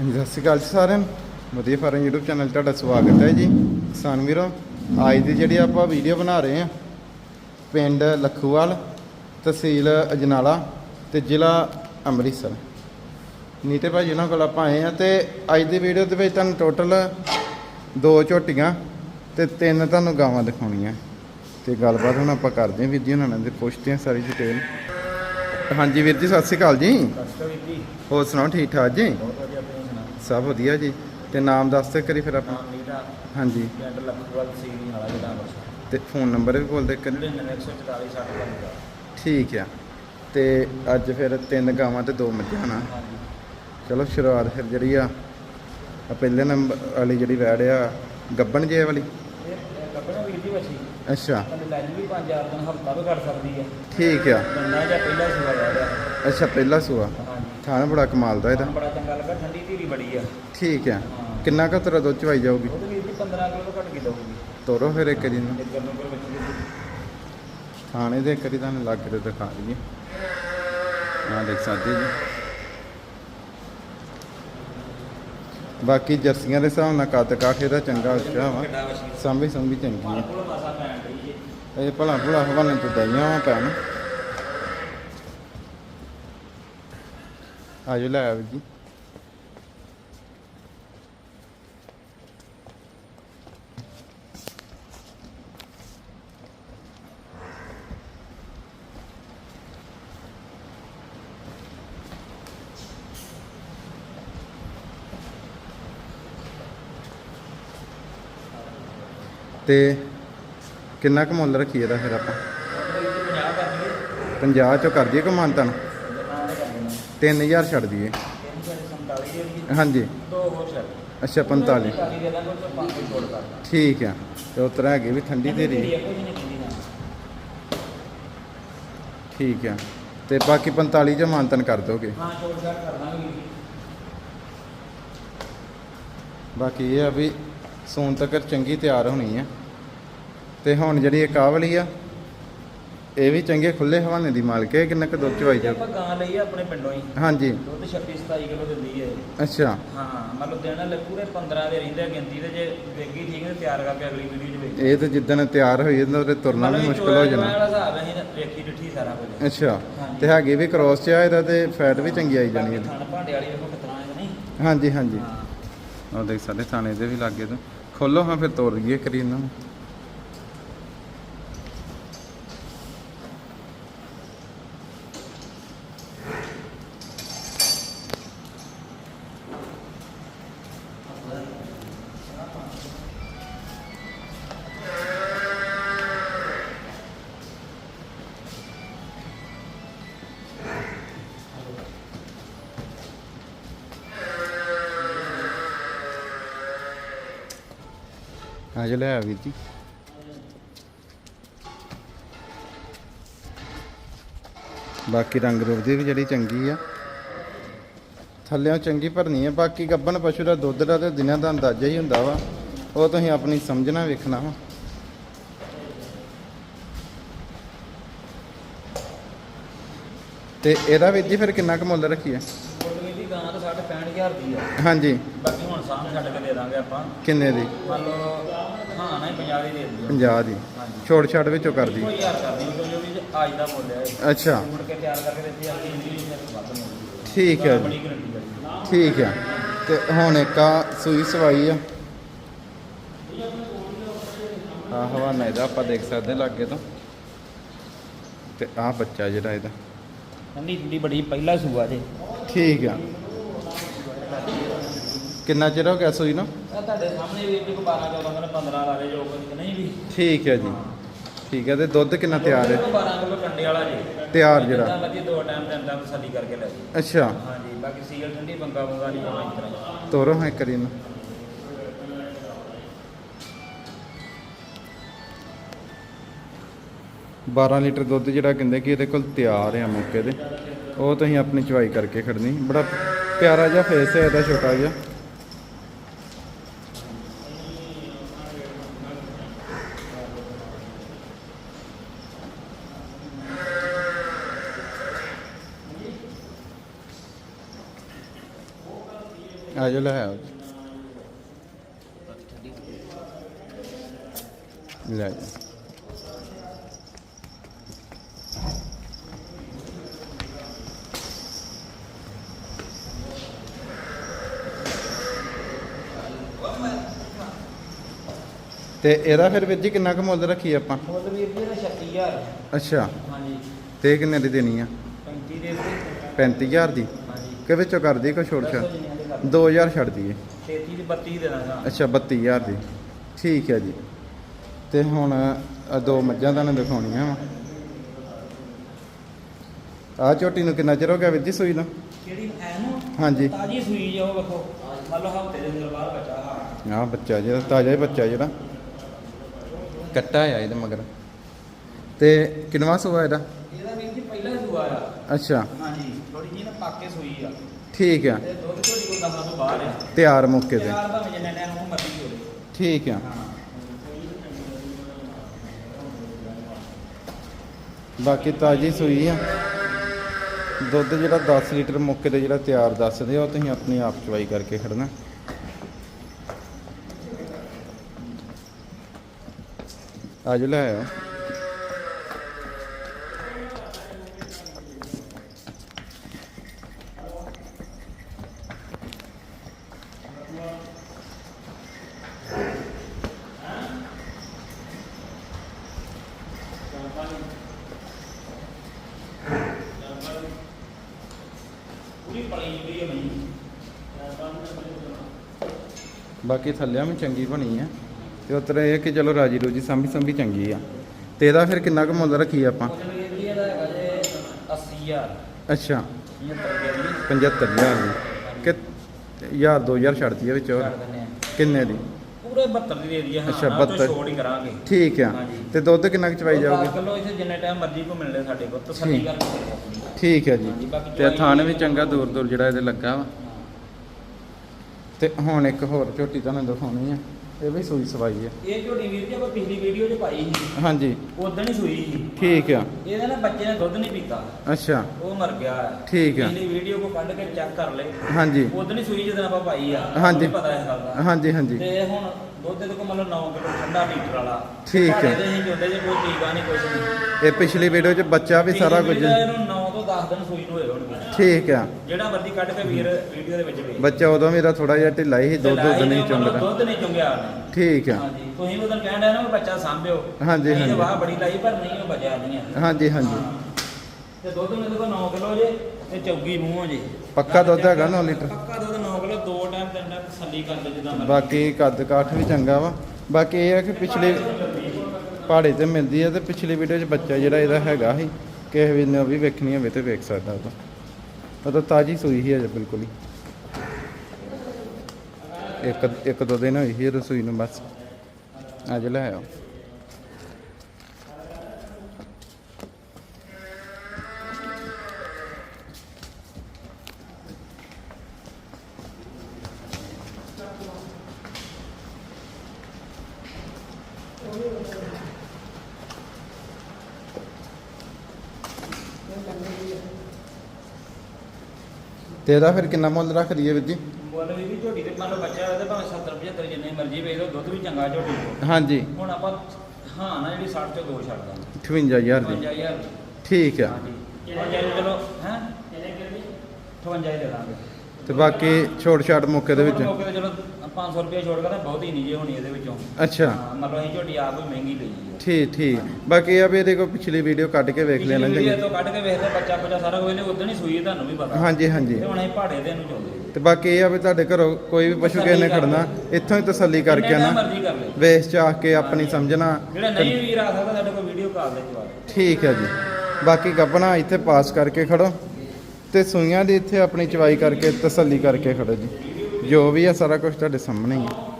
ਹਾਂਜੀ ਸਤਿ ਸ਼੍ਰੀ ਅਕਾਲ ਜੀ ਸਾਰਿਆਂ ਨੂੰ। ਵਧੀਆ ਫਾਰਮ YouTube ਚੈਨਲ ਤੁਹਾਡਾ ਸਵਾਗਤ ਹੈ ਜੀ। ਕਿਸਾਨ ਵੀਰੋ ਅੱਜ ਦੀ ਜਿਹੜੀ ਆਪਾਂ ਵੀਡੀਓ ਬਣਾ ਰਹੇ ਹਾਂ ਪਿੰਡ ਲੱਖੂਵਾਲ ਤਹਿਸੀਲ ਅਜਨਾਲਾ ਤੇ ਜ਼ਿਲ੍ਹਾ ਅੰਮ੍ਰਿਤਸਰ। ਨੀਤੇ ਭਾਜੀ ਉਹਨਾਂ ਕੋਲ ਆਪਾਂ ਆਏ ਆ ਤੇ ਅੱਜ ਦੀ ਵੀਡੀਓ ਦੇ ਵਿੱਚ ਤੁਹਾਨੂੰ ਟੋਟਲ ਦੋ ਝੋਟੀਆਂ ਤੇ ਤਿੰਨ ਤੁਹਾਨੂੰ ਗਾਵਾਂ ਦਿਖਾਉਣੀਆਂ। ਤੇ ਗੱਲਬਾਤ ਹੁਣ ਆਪਾਂ ਕਰਦੇ ਹਾਂ ਵੀਰ ਜੀ ਉਹਨਾਂ ਨਾਲ ਤੇ ਪੁੱਛਦੇ ਹਾਂ ਸਾਰੀ ਡਿਟੇਲ ਹਾਂਜੀ ਵੀਰ ਜੀ ਸਤਿ ਸ਼੍ਰੀ ਅਕਾਲ ਜੀ। ਹੋਰ ਸੁਣਾਓ ਠੀਕ ਠਾਕ ਜੀ ਬਹੁਤ ਵਧੀਆ ਤੁਸੀਂ ਸੁਣਾਓ ਸਭ ਵਧੀਆ ਜੀ। ਤੇ ਨਾਮ ਦੱਸ ਤੇ ਕਰੀ ਫਿਰ ਆਪਾਂ। ਨਾਮ ਹਾਂਜੀ। ਪਿੰਡ ਲੱਖੂਵਾਲ ਸੀਰੀ ਵਾਲਾ ਜਿਹੜਾ ਅੰਮ੍ਰਿਤਸਰ। ਤੇ ਫੋਨ ਨੰਬਰ ਵੀ ਬੋਲ ਦੇ ਕਰੀ 99144 60 ਲੱਗਦਾ ਠੀਕ ਆ। ਤੇ ਅੱਜ ਫਿਰ ਤਿੰਨ ਗਾਵਾਂ ਤੇ ਦੋ ਮੱਝਾਂ ਨਾ। ਹਾਂਜੀ। ਚਲੋ ਸ਼ੁਰੂਆਤ ਫਿਰ ਜਿਹੜੀ ਆ ਆ ਪਹਿਲੇ ਨੰਬਰ ਵਾਲੀ ਜਿਹੜੀ ਵੈੜ ਆ ਗੱਬਣ ਜੇ ਵਾਲੀ? ਇਹ ਕੱਪੜਾ ਵੀਰ ਦੀ ਵਛੀ। ਅੱਛਾ। ਕਹਿੰਦੇ ਲੈ ਜੀ ਵੀ 5000 ਦਿਨ ਹਫਤਾ ਵੀ ਕੱਢ ਸਕਦੀ ਹੈ ਠੀਕ ਆ। ਜਾਂ ਪਹਿਲਾ ਰਿਹਾ ਅੱਛਾ ਪਹਿਲਾ ਸੂਆ। ਥਾਣਾ ਬੜਾ ਕਮਾਲ ਦਾ ਇਹਦਾ। ਬੜਾ ਚੰਗਾ ਲੱਗਾ ਠੰਡੀ ਧੀਰੀ ਬੜੀ ਆ। ਠੀਕ ਆ। ਕਿੰਨਾ ਕੁ ਤੇਰਾ ਦੁੱਧ ਚਵਾਈ ਜਾਊਗੀ? ਉਹਦੇ ਦੀ 15 ਕਿਲੋ ਘੱਟ ਕੇ ਦਊਗੀ। ਤੋਰੋ ਫਿਰ ਇੱਕ ਵਾਰੀ ਨੂੰ। ਇੱਧਰ ਨੂੰ ਕਰ ਵਿੱਚ ਦੀ ਥਾਣੇ ਦੇ ਇੱਕ ਵਾਰੀ ਤੁਹਾਨੂੰ ਲੱਗ ਕੇ ਦਿਖਾ ਦਈਏ। ਆ ਦੇਖ ਸਕਦੇ ਜੀ। ਬਾਕੀ ਜਰਸੀਆਂ ਦੇ ਹਿਸਾਬ ਨਾਲ ਕੱਦ ਕਾਠੇ ਦਾ ਚੰਗਾ ਉੱਚਾ ਵਾ। ਸਾਂਭੀ ਸੰਭੀ ਚੰਗੀ ਹੈ ਇਹ ਭਲਾ ਭਲਾ ਹਵਾਨੇ ਤੋਂ ਦਈਆਂ ਵਾ ਪੈਣ ਆਜੋ ਲੈ ਆਓ ਜੀ। ਤੇ ਕਿੰਨਾ ਕੁ ਮੁੱਲ ਰੱਖੀਏ ਦਾ ਫਿਰ ਆਪਾਂ? ਉਹਦੇ 50 ਚੋਂ ਕਰ ਦਈਏ ਕੋ ਮਾਨਤਨ? 3000 ਛੱਡ ਦਈਏ। 347 ਹਾਂਜੀ। ਅੱਛਾ 45 ਠੀਕ ਆ। ਤੇ ਉਤਰਾ ਹੈਗੇ ਵੀ ਠੰਡੀ ਦੇ ਰਹੀ ਠੀਕ ਆ। ਤੇ ਬਾਕੀ 45 ਚ ਮਾਨਤਨ ਕਰ ਦੋਗੇ। ਹਾਂ ਛੋੜ ਛਾੜ ਕਰ ਦਾਂਗੇ ਬਾਕੀ ਇਹ ਆ ਵੀ ਸੋਨ ਤੱਕ ਚੰਗੀ ਤਿਆਰ ਹੋਣੀ ਆ। ਤੇ ਹੁਣ ਜਿਹੜੀ ਇਹ ਕਾਹ ਆ ਇਹ ਵੀ ਚੰਗੇ ਖੁੱਲੇ ਹਵਾਨੇ ਦੀ ਮਾਲਕ ਹੈ ਕਿੰਨਾ ਕੁ ਦੁੱਧ ਚਵਾਈ ਤੇ ਜਾ ਆਪਾਂ ਗਾਂ ਲਈ ਆ ਆਪਣੇ ਪਿੰਡੋਂ ਹੀ। ਹਾਂਜੀ। ਦੁੱਧ 26 27 ਕਿਲੋ ਦਿੰਦੀ ਹੈ ਅੱਛਾ। ਹਾਂ ਮਤਲਬ ਦੇਣਾ ਲੈ ਪੂਰੇ 15 ਦੇ ਰਹਿੰਦੇ ਆ ਗਿਣਤੀ ਤੇ ਜੇ ਵੇਗੀ ਠੀਕ ਹੈ ਤਿਆਰ ਕਰਕੇ ਅਗਲੀ ਵੀਡੀਓ 'ਚ ਵੇਚ ਇਹ ਤਾਂ ਜਿੱਦਣ ਤਿਆਰ ਹੋਈ ਜਾਂਦਾ ਉਹਦੇ ਤੁਰਨਾ ਵੀ ਮੁਸ਼ਕਲ ਹੋ ਜਾਣਾ। ਵਾਲਾ ਹਿਸਾਬ ਹੈ ਵੇਖੀ ਡਿੱਠੀ ਸਾਰਾ ਕੁਝ। ਅੱਛਾ। ਤੇ ਹੈਗੀ ਵੀ ਕ੍ਰੋਸ ਚ ਆ ਇਹਦਾ ਤੇ ਫੈਟ ਵੀ ਚੰਗੀ ਆਈ ਜਾਣੀ ਇਹਦੀ। ਥਣ ਭਾਂਡੇ ਵਾਲੀ ਵੇਖੋ ਕਿਤਨਾ ਹੈ ਨਹੀਂ। ਹਾਂਜੀ ਹਾਂਜੀ। ਹਾਂ। ਉਹ ਦੇਖ ਸਾਡੇ ਥਾਣੇ ਦੇ ਵੀ ਲੱਗੇ ਤੋਂ। ਖੋਲੋ ਹਾਂ ਫਿਰ ਤੋੜ ਦਈਏ ਕਰੀ ਇਹਨਾਂ ਨੂੰ। ਆ ਜਾ ਲੈ ਆ ਵੀਰ ਜੀ। ਬਾਕੀ ਰੰਗ ਰੂਪ ਦੀ ਵੀ ਜਿਹੜੀ ਚੰਗੀ ਆ। ਥੱਲਿਓਂ ਚੰਗੀ ਭਰਨੀ ਹੈ ਬਾਕੀ ਗੱਬਨ ਪਸ਼ੂ ਦਾ ਦੁੱਧ ਦਾ ਤੇ ਦਿਨਾਂ ਦਾ ਅੰਦਾਜ਼ਾ ਹੀ ਹੁੰਦਾ ਵਾ। ਉਹ ਤੁਸੀਂ ਆਪਣੀ ਸਮਝਣਾ ਵੇਖਣਾ ਵਾ। ਤੇ ਇਹਦਾ ਵੀਰ ਜੀ ਫਿਰ ਕਿੰਨਾ ਕੁ ਮੁੱਲ ਰੱਖੀਏ? ਕੋਟਲੀ ਦੀ ਗਾਂ ਤਾਂ ਸਾਡੇ 65000 ਦੀ ਆ। ਹਾਂਜੀ। ਬਾਕੀ ਸਾਂਭ ਛੱਡ ਕੇ ਦੇ ਦਾਂਗੇ ਆਪਾਂ। ਕਿੰਨੇ ਦੀ? ਮੰਨ ਲਓ ਹਾਂ ਨਾ 50 ਦੀ ਦੇ ਦਿਓ। 50 ਦੀ। ਹਾਂਜੀ। ਛੋੜ ਛੱਡ ਵਿੱਚੋਂ ਕਰਦੀ ਕੋਈ ਹਜ਼ਾਰ ਕਰਦੀ ਕਿਉਂਕਿ ਉਹ ਵੀ ਅੱਜ ਦਾ ਮੁੱਲ ਹੈ। ਇਹ। ਅੱਛਾ। ਮੁੜ ਕੇ ਤਿਆਰ ਕਰਕੇ ਦਿੱਤੀ ਆ ਇੰਗਲਿਸ਼ ਵਿੱਚ ਵੱਧ ਮੁੱਲ ਠੀਕ ਹੈ ਜੀ। ਗਰੰਟੀ ਠੀਕ ਆ ਤੇ ਹੁਣ ਇੱਕ ਆ ਸੂਈ ਸਵਾਈ ਆ। ਆ ਹਵਾਨਾ ਇਹਦਾ ਆਪਾਂ ਦੇਖ ਸਕਦੇ ਲਾਗੇ ਤੋਂ। ਤੇ ਆ ਬੱਚਾ ਜਿਹੜਾ ਇਹਦਾ। ਠੰਡੀ ਠੰਡੀ ਬੜੀ ਪਹਿਲਾ ਸੂਆ ਜੇ। ਠੀਕ ਆ। ਕਿੰਨਾ ਚਿਰ ਹੋ ਗਿਆ ਸੂਈ ਨੂੰ? ਆ ਤੁਹਾਡੇ ਸਾਹਮਣੇ ਵੀ ਜੀ ਕੋ 12 14 ਦਿਨ 15 ਲਾ ਦੇ ਜੋ ਕੁਝ ਨਹੀਂ ਵੀ? ਠੀਕ ਹੈ ਜੀ। ਠੀਕ ਹੈ ਤੇ ਦੁੱਧ ਕਿੰਨਾ ਤਿਆਰ ਹੈ? 12 ਕਿਲੋ ਕੰਡੇ ਵਾਲਾ ਜੀ। ਤਿਆਰ ਜਿਹੜਾ। ਮਰਜ਼ੀ ਦੋ ਟਾਈਮ ਟਾਈਮ ਤਸੱਲੀ ਕਰਕੇ ਲੈ ਜੀ ਅੱਛਾ। ਹਾਂਜੀ ਬਾਕੀ ਸੀਲ ਠੰਡੀ ਬੰਗਾ ਬੰਗਾ ਨਹੀਂ ਇਸ ਤਰ੍ਹਾਂ। ਤੋਰੋ ਹਾਂ ਇੱਕ ਇਹਨੂੰ। ਬਾਰਾਂ ਲੀਟਰ ਦੁੱਧ ਜਿਹੜਾ ਕਹਿੰਦੇ ਕਿ ਇਹਦੇ ਕੋਲ ਤਿਆਰ ਆ ਮੌਕੇ ਤੇ। ਉਹ ਤੁਸੀਂ ਆਪਣੀ ਚਵਾਈ ਕਰਕੇ ਖੜਨੀ। ਬੜਾ ਪਿਆਰਾ ਜਿਹਾ ਫੇਸ ਹੈ ਇਹਦਾ ਛੋਟਾ ਜਿਹਾ। ਆ ਜਾਓ ਲੈ ਆਓ ਲੈ ਜਾ। ਤੇ ਇਹਦਾ ਫਿਰ ਵੀਰ ਜੀ ਕਿੰਨਾ ਕੁ ਮੁੱਲ ਰੱਖੀ ਆਪਾਂ? ਮੁੱਲ ਵੀਰ ਜੀ ਇਹਦਾ 36000 ਅੱਛਾ। ਹਾਂਜੀ। ਤੇ ਕਿੰਨੇ ਦੀ ਦੇਣੀ ਆ? 35 ਦੇ ਦੇ। 35000 ਦੀ? ਹਾਂਜੀ। ਕਿ ਵਿੱਚੋਂ ਕਰਦੀ ਕੋਈ ਦੇ ਕਰ 2000 ਛੱਡ ਦਈਏ। 33 ਦੀ 32 ਦੇ ਦਾਂਗਾ ਅੱਛਾ 32000 ਦੀ। ਠੀਕ ਹੈ ਜੀ। ਤੇ ਹੁਣ ਆਹ ਦੋ ਮੱਝਾਂ ਤੁਹਾਨੂੰ ਦਿਖਾਉਣੀਆਂ ਵਾ। ਆ ਝੋਟੀ ਨੂੰ ਕਿੰਨਾ ਚਿਰ ਹੋ ਗਿਆ ਵੀਰ ਜੀ ਸੂਈ ਨੂੰ? ਕਿਹੜੀ ਐ ਨੂੰ? ਹਾਂਜੀ। ਤਾਜੀ ਸੂਈ ਜੋ ਵੇਖੋ। ਮੰਨ ਲਓ ਹਫ਼ਤੇ ਦੇ ਅੰਦਰ ਬਾਹਰ ਬੱਚਾ ਹਾਂ ਆ ਬੱਚਾ ਜਿਹੜਾ ਤਾਜ਼ਾ ਹੀ ਬੱਚਾ ਜਿਹੜਾ। ਕੱਟਾ ਆ ਇਹਦੇ ਮਗਰ। ਤੇ ਕਿੰਨਵਾ ਸੂਆ ਇਹਦਾ? ਇਹਦਾ ਵੀਰ ਜੀ ਪਹਿਲਾ ਸੂਆ ਆ। ਅੱਛਾ। ਹਾਂਜੀ। ਸੂਈ ਆ। ਠੀਕ ਆ। ਤੇ ਦੁੱਧ ਝੋਟੀ ਕੋ ਦਸਾਂ ਤੋਂ ਬਾਹਰ ਆ। ਤਿਆਰ ਮੌਕੇ ਤੇ। ਯਾਰ ਭਾਵੇਂ ਜਿੰਨੇ ਟਾਈਮ ਉਹ ਮਰਜ਼ੀ ਹੋਵੇ ਠੀਕ ਆ। ਹਾਂ। ਬਾਕੀ ਤਾਜੀ ਸੂਈ ਆ। ਦੁੱਧ ਜਿਹੜਾ 10 ਲੀਟਰ ਮੌਕੇ ਤੇ ਜਿਹੜਾ ਤਿਆਰ ਦੱਸਦੇ ਉਹ ਤੁਸੀਂ ਆਪਣੀ ਆਪ ਚਵਾਈ ਕਰਕੇ ਖੜਨਾ। ਆਜੋ ਲੈ ਆਓ ਪੂਰੀ ਪਲੀ ਹੋਈ ਹੈ ਮਈ ਬਾਕੀ ਥੱਲਿਆਂ ਵੀ ਚੰਗੀ ਬਣੀ ਆ। ਤੇ ਉਤਰੇ ਇਹ ਕਿ ਚਲੋ ਰਾਜੀ ਰੋਜੀ ਸੰਭੀ ਸੰਭੀ ਚੰਗੀ ਆ। ਤੇ ਇਹਦਾ ਫਿਰ ਕਿੰਨਾ ਕੁ ਮੁੱਲ ਰੱਖੀ ਆਪਾਂ? ਮੁੱਲ ਵੀਰ ਜੀ ਇਹਦਾ ਹੈਗਾ ਜੇ 80000 ਅੱਛਾ। 75 ਰੁਪਏ ਦੀ। 75000 ਦੀ। ਕਿ ਯਾਰ 2000 ਛੱਡਤੀ ਆ ਵਿੱਚ ਹੋਰ? ਕਿੰਨੇ ਦੀ? ਪੂਰੇ 72 ਦੀ ਦੇ ਦਈਏ। ਹਾਂ ਅੱਛਾ, ਨਾ ਤੋਂ 72 ਛੋੜ ਹੀ ਕਰਾਂਗੇ। ਠੀਕ ਆ। ਤੇ ਦੁੱਧ ਕਿੰਨਾ ਕੁ ਚਵਾਈ ਜਾਊਗੀ? ਕਿਲੋ ਇਥੇ ਜਿੰਨੇ ਟਾਈਮ ਮਰਜ਼ੀ ਕੋ ਮਿਲਣੇ ਸਾਡੇ ਕੋਲ ਤਸੱਲੀ। ਕਰਕੇ ਠੀਕ ਹੈ ਜੀ। ਤੇ ਵੀ ਵੀ ਚੰਗਾ ਦੂਰ ਦੂਰ ਜਿਹੜਾ ਇਹਦੇ ਲੱਗਾ ਵਾ। ਤੇ ਹੁਣ ਇੱਕ ਹੋਰ ਝੋਟੀ ਤੁਹਾਨੂੰ ਦਿਖਾਉਣੀ ਆ। ਇਹ ਵੀ ਸੂਈ ਸਵਾਈ ਆ। ਇਹ ਝੋਟੀ ਵੀਰ ਜੀ ਆਪਾਂ ਪਿਛਲੀ ਵੀਡੀਓ 'ਚ ਪਾਈ ਸੀ। ਹਾਂਜੀ। ਉਦੋਂ ਹੀ ਸੂਈ ਸੀ। ਠੀਕ ਆ। ਇਹਦੇ ਨਾਲ ਬੱਚੇ ਨੇ ਦੁੱਧ ਨਹੀਂ ਪੀਤਾ। ਅੱਛਾ। ਉਹ ਮਰ ਗਿਆ। ਹੈ ਠੀਕ ਆ। ਪਿਛਲੀ ਵੀਡੀਓ ਕੋ ਕੱਢ ਕੇ ਚੈੱਕ ਕਰ ਲੈ ਹਾਂਜੀ। ਉਦੋਂ ਹੀ ਸੂਈ ਜਦੋਂ ਆਪਾਂ ਪਾਈ ਆ। ਹਾਂਜੀ। ਪਤਾ ਇਸ ਗੱਲ ਦਾ। ਹਾਂਜੀ ਹਾਂਜੀ। ਤੇ ਹੁਣ ਦੁੱਧ ਦੇ ਕੋ ਮਤਲਬ 9 ਕਿਲੋ ਠੰਡਾ ਲੀਟਰ ਵਾਲਾ। ਠੀਕ ਹੈ। ਭਾੜੇ ਦੇ ਅਸੀਂ ਚੁੰਦੇ ਜੇ ਕੋਈ ਟੀਕਾ ਨਹੀਂ ਕੁਝ ਨਹੀਂ। ਇਹ ਪਿਛਲੀ ਵੀਡੀਓ 'ਚ ਬੱਚਾ ਵੀ ਸਾਰਾ ਕੁਝ ਇਹਨੂੰ 9 ਤੋਂ 10 ਦਿਨ ਸੂਈ ਨੂੰ ਹੋਏ ਹੋਣਗੇ। ਠੀਕ ਆ। ਜਿਹੜਾ ਮਰਜ਼ੀ ਕੱਢ ਕੇ ਵੀਰ ਵੀਡੀਓ ਦੇ ਵਿੱਚ ਵੇਖ। ਬੱਚਾ ਉਦੋਂ ਮੇਰਾ ਥੋੜਾ ਜਿਹਾ ਢਿੱਲਾ ਹੀ ਦੁੱਧ ਦੁੱਧ ਨਹੀਂ ਚੁੰਗਦਾ। ਦੁੱਧ ਨਹੀਂ ਚੁੰਗਿਆ ਉਹਨੇ। ਠੀਕ ਆ। ਹਾਂਜੀ ਤੁਸੀਂ ਕਹਿਣ ਡਿਆ ਨਾ ਵੀ ਬੱਚਾ ਸਾਂਭਿਓ। ਹਾਂਜੀ, ਹਾਂਜੀ। ਵਾਹ ਬੜੀ ਲਾਈ ਪਰ ਨਹੀਂ ਉਹ ਬਚਿਆ ਨਹੀਂ ਹੈ ਹਾਂਜੀ ਹਾਂਜੀ। ਤੇ ਦੁੱਧ ਮੇਰੇ ਕੋਲ 9 ਕਿਲੋ ਜੇ ਤੇ ਚੌਗੀ ਮੂੰਹੋਂ ਜੇ। ਪੱਕਾ ਦੁੱਧ ਹੈਗਾ 9 ਲੀਟਰ? ਪੱਕਾ ਦੁੱਧ 9 ਕਿਲੋ ਦੋ ਟਾਈਮ ਤਿੰਨ ਟਾਈਮ ਤਸੱਲੀ ਕਰਦੇ ਜਿੱਦਾਂ ਮਰਜ਼ੀ। ਬਾਕੀ ਕੱਦ ਕਾਠ ਵੀ ਚੰਗਾ ਵਾ। ਬਾਕੀ ਇਹ ਹੈ ਕਿ ਪਿਛਲੇ ਪਹਾੜੇ ਤੇ ਮਿਲਦੀ ਹੈ ਤੇ ਪਿਛਲੀ ਵੀਡੀਓ 'ਚ ਬੱਚਾ ਜਿਹੜਾ ਇਹਦਾ ਹੈਗਾ ਸੀ ਕਿਸੇ ਵੀ ਨੇ, ਉਹ ਵੀ ਵੇਖਣੀ ਹੋਵੇ ਤੇ ਵੇਖ ਸਕਦਾ ਉਹ ਉਹ ਤਾਂ ਤਾਜੀ ਸੂਈ ਹੀ ਹੈ ਬਿਲਕੁਲ ਹੀ। ਇੱਕ ਇੱਕ ਦੋ ਦਿਨ ਹੋਈ ਸੀ ਰਸੋਈ ਨੂੰ ਬਸ। ਅੱਜ ਲੈ ਆਓ। ਤੇ ਇਹਦਾ ਫਿਰ ਕਿੰਨਾ ਮੁੱਲ ਰੱਖ ਦਈਏ ਵੀਰ ਜੀ? ਮੁੱਲ ਵੀ ਵੀ ਝੋਟੀ ਤੇ ਮੰਨ ਲਓ ਬੱਚਾ ਹੋਵੇ ਤੇ ਭਾਵੇਂ 70 75 ਜਿੰਨੇ ਮਰਜ਼ੀ ਵੇਚ ਲਓ ਦੁੱਧ ਵੀ ਚੰਗਾ ਝੋਟੀ ਕੋਲ। ਹਾਂਜੀ। ਹੁਣ ਆਪਾਂ ਹਾਂ ਨਾ ਜਿਹੜੀ 60 ਚੋਂ ਦੋ ਛੱਡ ਦਾਂਗੇ। 58000 ਦੀ। 55000 ਠੀਕ ਆ। ਹਾਂਜੀ। 55 ਚਲੋ ਹੈ? 58 ਦੇ ਦਾਂਗੇ। ਤੇ ਬਾਕੀ ਛੋਟ ਛਾਟ ਮੌਕੇ ਦੇ ਵਿੱਚ? ਮੌਕੇ ਤੇ ਚਲੋ 500 ਰੁਪਏ ਛੋੜ ਕੇ ਤਾਂ ਬਹੁਤ ਹੀ ਨਹੀਂ ਜੇ ਹੋਣੀ ਇਹਦੇ ਵਿੱਚੋਂ। ਅੱਛਾ। ਹਾਂ, ਮਤਲਬ ਅਸੀਂ ਝੋਟੀ ਆਪ ਵੀ ਮਹਿੰਗੀ ਲਈ ਹੈ ਠੀਕ ਠੀਕ। ਬਾਕੀ ਆ ਵੀ ਇਹਦੇ ਕੋਲ ਪਿਛਲੀ ਵੀਡੀਓ ਕੱਢ ਕੇ ਵੇਖ ਲੈਣਾ ਪਿਛਲੀ ਵੀਡੀਓ ਚੰਗੀ। ਤੋਂ ਕੱਢ ਕੇ ਵੇਖਦੇ ਬੱਚਾ ਬੱਚਾ ਸਾਰਾ ਕੋਈ ਨਹੀਂ ਉਦੋਂ ਹੀ ਸੂਈ ਤੁਹਾਨੂੰ ਵੀ ਪਤਾ। ਹਾਂਜੀ ਹਾਂਜੀ। ਤੇ ਹੁਣ ਅਸੀਂ ਪਹਾੜੇ ਦੇ ਨੂੰ ਚਾਹੁੰਦੇ ਤੇ ਬਾਕੀ ਇਹ ਆ ਵੀ ਤੁਹਾਡੇ ਘਰੋਂ ਕੋਈ ਵੀ ਪਸ਼ੂ ਕਿਸੇ ਨੇ ਖੜਨਾ ਇੱਥੋਂ ਹੀ ਤਸੱਲੀ ਕਰਕੇ ਨਾ ਮਰਜ਼ੀ ਕਰ ਲੈ ਵੇਸ ਚ ਆ ਕੇ ਆਪਣੀ ਸਮਝਣਾ। ਜਿਹੜਾ ਨਹੀਂ ਵੀਰ ਆ ਸਕਦਾ ਸਾਡੇ ਕੋਲ ਵੀਡੀਓ ਕਾਲ ਦੇ ਜਵਾਬ ਠੀਕ ਹੈ ਜੀ। ਬਾਕੀ ਗੱਬਣਾ ਇੱਥੇ ਪਾਸ ਕਰਕੇ ਖੜੋ। ਤੇ ਸੂਈਆਂ ਦੀ ਇੱਥੇ ਆਪਣੀ ਚਵਾਈ ਕਰਕੇ ਤਸੱਲੀ ਕਰਕੇ ਖੜੋ ਜੀ। ਜੋ ਵੀ ਆ ਸਾਰਾ ਕੁਝ ਤੁਹਾਡੇ ਸਾਹਮਣੇ ਹੀ ਹੈ